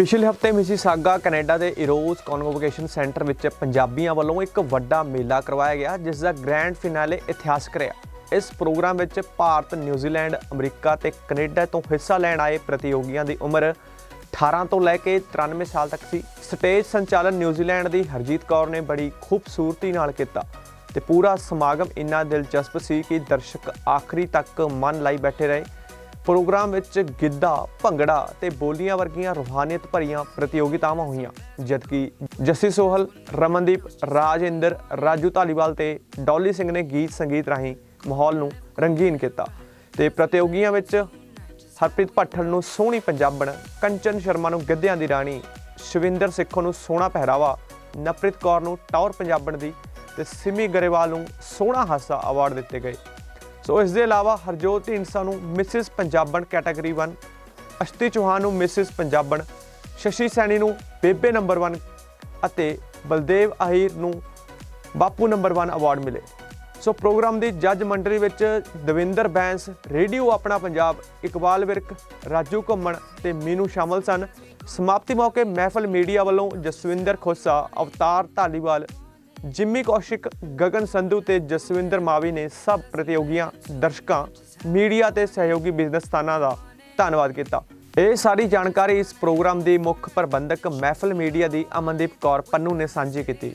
ਪਿਛਲੇ ਹਫ਼ਤੇ Mississauga Canada ਦੇ ਇਰੋਜ਼ ਕਨਵੋਕੇਸ਼ਨ ਸੈਂਟਰ ਵਿੱਚ ਪੰਜਾਬੀਆਂ ਵੱਲੋਂ ਇੱਕ ਵੱਡਾ ਮੇਲਾ ਕਰਵਾਇਆ ਗਿਆ, ਜਿਸ ਦਾ ਗ੍ਰੈਂਡ ਫਿਨਾਲੇ ਇਤਿਹਾਸਕ ਰਿਹਾ। ਇਸ ਪ੍ਰੋਗਰਾਮ ਵਿੱਚ ਭਾਰਤ ਨਿਊਜ਼ੀਲੈਂਡ ਅਮਰੀਕਾ ਤੇ ਕੈਨੇਡਾ ਤੋਂ ਹਿੱਸਾ ਲੈਣ ਆਏ ਪ੍ਰਤੀਯੋਗੀਆਂ ਦੀ ਉਮਰ 18 ਤੋਂ ਲੈ ਕੇ 93 ਸਾਲ ਤੱਕ ਸੀ। ਸਟੇਜ ਸੰਚਾਲਨ ਨਿਊਜ਼ੀਲੈਂਡ ਦੀ ਹਰਜੀਤ ਕੌਰ ਨੇ ਬੜੀ ਖੂਬਸੂਰਤੀ ਨਾਲ ਕੀਤਾ ਤੇ ਪੂਰਾ ਸਮਾਗਮ ਇੰਨਾ ਦਿਲਚਸਪ ਸੀ ਕਿ ਦਰਸ਼ਕ ਆਖਰੀ ਤੱਕ ਮਨ ਲਾਈ ਬੈਠੇ ਰਹੇ। ਪ੍ਰੋਗਰਾਮ ਵਿੱਚ ਗਿੱਧਾ, ਭੰਗੜਾ ਤੇ ਬੋਲੀਆਂ ਵਰਗੀਆਂ ਰੂਹਾਨੀਅਤ ਭਰੀਆਂ ਪ੍ਰਤੀਯੋਗਿਤਾਵਾਂ ਹੋਈਆਂ, ਜਦਕਿ ਜੱਸੀ ਸੋਹਲ, ਰਮਨਦੀਪ, ਰਾਜਿੰਦਰ, ਰਾਜੂ ਧਾਲੀਵਾਲ ਤੇ ਡੌਲੀ ਸਿੰਘ ਨੇ ਗੀਤ ਸੰਗੀਤ ਰਾਹੀਂ ਮਾਹੌਲ ਨੂੰ ਰੰਗੀਨ ਕੀਤਾ ਤੇ ਪ੍ਰਤੀਯੋਗੀਆਂ ਵਿੱਚ ਹਰਪ੍ਰੀਤ ਭੱਠਲ ਨੂੰ ਸੋਹਣੀ ਪੰਜਾਬਣ ਕੰਚਨ ਸ਼ਰਮਾ ਨੂੰ ਗਿੱਧਿਆਂ ਦੀ ਰਾਣੀ, ਸ਼ਵਿੰਦਰ ਸਿੱਖੋ ਨੂੰ ਸੋਹਣਾ ਪਹਿਰਾਵਾ, ਨਪ੍ਰਿਤ ਕੌਰ ਨੂੰ ਟੌਰ ਪੰਜਾਬਣ ਦੀ ਤੇ ਸਿਮੀ ਗਰੇਵਾਲ ਨੂੰ ਸੋਹਣਾ ਹਾਸਾ ਅਵਾਰਡ ਦਿੱਤੇ ਗਏ। ਸੋ ਇਸ ਦੇ ਇਲਾਵਾ ਹਰਜੋਤ ਢੀਂਡਸਾ ਨੂੰ ਮਿਸਿਸ ਪੰਜਾਬਣ ਕੈਟਾਗਰੀ 1 ਅਸ਼ਤੀ ਚੌਹਾਨ ਨੂੰ ਮਿਸਿਸ ਪੰਜਾਬਣ, ਸ਼ਸ਼ੀ ਸੈਣੀ ਨੂੰ ਬੇਬੇ ਨੰਬਰ 1 ਅਤੇ ਬਲਦੇਵ ਆਹਿਰ ਨੂੰ ਬਾਪੂ ਨੰਬਰ 1 ਅਵਾਰਡ ਮਿਲੇ। ਸੋ ਪ੍ਰੋਗਰਾਮ ਦੀ ਜੱਜ ਮੰਡਲੀ ਵਿੱਚ ਦਵਿੰਦਰ ਬੈਂਸ, ਰੇਡੀਓ ਆਪਣਾ ਪੰਜਾਬ, ਇਕਬਾਲ ਵਿਰਕ, ਰਾਜੂ ਘੁੰਮਣ ਤੇ ਮੀਨੂ ਸ਼ਾਮਲ ਸਨ। ਸਮਾਪਤੀ ਮੌਕੇ ਮਹਿਫਲ ਮੀਡੀਆ ਵੱਲੋਂ ਜਸਵਿੰਦਰ ਖੋਸਾ, ਅਵਤਾਰ ਧਾਲੀਵਾਲ ਜਿੰਮੀ ਕੌਸ਼ਿਕ, ਗਗਨ ਸੰਧੂ ਤੇ ਜਸਵਿੰਦਰ ਮਾਵੀ ਨੇ ਸਭ ਪ੍ਰਤੀਯੋਗੀਆਂ ਦਰਸ਼ਕਾਂ, ਮੀਡੀਆ ਤੇ ਸਹਿਯੋਗੀ ਬਿਜ਼ਨਸਤਾਨਾਂ ਦਾ ਧੰਨਵਾਦ ਕੀਤਾ। ਇਹ ਸਾਰੀ ਜਾਣਕਾਰੀ ਇਸ ਪ੍ਰੋਗਰਾਮ ਦੀ ਮੁੱਖ ਪ੍ਰਬੰਧਕ ਮਹਿਫਲ ਮੀਡੀਆ ਦੀ ਅਮਨਦੀਪ ਕੌਰ ਪੰਨੂ ਨੇ ਸਾਂਝੀ ਕੀਤੀ।